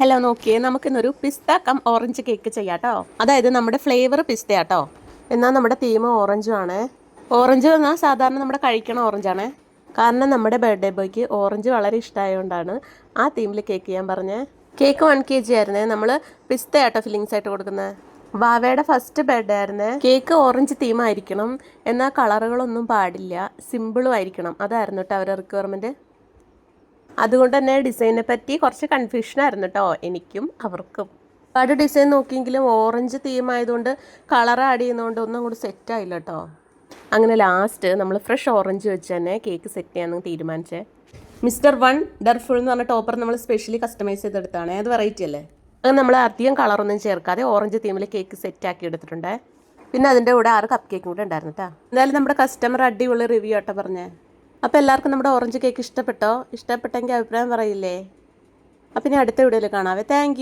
Hello നോക്കിയേ നമുക്കിന്നൊരു പിസ്ത come orange cake ചെയ്യാട്ടോ. അതായത് നമ്മുടെ ഫ്ലേവർ പിസ്തയാട്ടോ. എന്നാൽ നമ്മുടെ തീം ഓറഞ്ചും ആണ്. ഓറഞ്ച് എന്നാൽ സാധാരണ നമ്മുടെ കഴിക്കണ ഓറഞ്ചാണ് കാരണം നമ്മുടെ ബർത്ത്ഡേ ബോയ്ക്ക് ഓറഞ്ച് വളരെ ഇഷ്ടമായതുകൊണ്ടാണ് ആ തീമിൽ കേക്ക് ചെയ്യാൻ പറഞ്ഞത് കേക്ക് വൺ കെ ജി ആയിരുന്നേ നമ്മൾ പിസ്ത ആട്ടോ ഫില്ലിങ്സ് ആയിട്ട് കൊടുക്കുന്നത് വാവയുടെ ഫസ്റ്റ് ബർത്ത്ഡേ ആയിരുന്നേ. കേക്ക് ഓറഞ്ച് തീം ആയിരിക്കണം. എന്നാൽ കളറുകളൊന്നും പാടില്ല സിമ്പിളും ആയിരിക്കണം. അതായിരുന്നു കേട്ടോ അവരുടെ റിക്വയർമെന്റ് അതുകൊണ്ട് തന്നെ ഡിസൈനെ പറ്റി കുറച്ച് കൺഫ്യൂഷൻ ആയിരുന്നു കേട്ടോ എനിക്കും അവർക്കും. ഒരുപാട് ഡിസൈൻ നോക്കിയെങ്കിലും ഓറഞ്ച് തീം ആയതുകൊണ്ട് കളർ ആഡ് ചെയ്യുന്നതുകൊണ്ട് ഒന്നും സെറ്റ് ആയില്ല കേട്ടോ അങ്ങനെ ലാസ്റ്റ് നമ്മൾ ഫ്രഷ് ഓറഞ്ച് വെച്ച് തന്നെ കേക്ക് സെറ്റ് ചെയ്യാമെന്ന് തീരുമാനിച്ചേ. മിസ്റ്റർ വൺ ഡർഫുൾ എന്ന് പറഞ്ഞ ടോപ്പർ നമ്മൾ സ്പെഷ്യലി കസ്റ്റമൈസ് ചെയ്തെടുത്താണ്. അത് വെറൈറ്റി അല്ലേ? അങ്ങനെ നമ്മൾ അധികം കളറൊന്നും ചേർക്കാതെ ഓറഞ്ച് തീമിൽ കേക്ക് സെറ്റ് ആക്കി എടുത്തിട്ടുണ്ട്. പിന്നെ അതിന്റെ കൂടെ ആറ് കപ്പ് കേക്കും കൂടെ ഉണ്ടായിരുന്നു കേട്ടോ എന്തായാലും നമ്മുടെ കസ്റ്റമർ അടിപൊളി റിവ്യൂ ആട്ടോ പറഞ്ഞേ. അപ്പോൾ എല്ലാവർക്കും നമ്മുടെ ഓറഞ്ച് കേക്ക് ഇഷ്ടപ്പെട്ടോ? ഇഷ്ടപ്പെട്ടെങ്കിൽ അഭിപ്രായം പറയില്ലേ? അപ്പം ഇനി അടുത്ത വീഡിയോയിൽ കാണാവേ താങ്ക്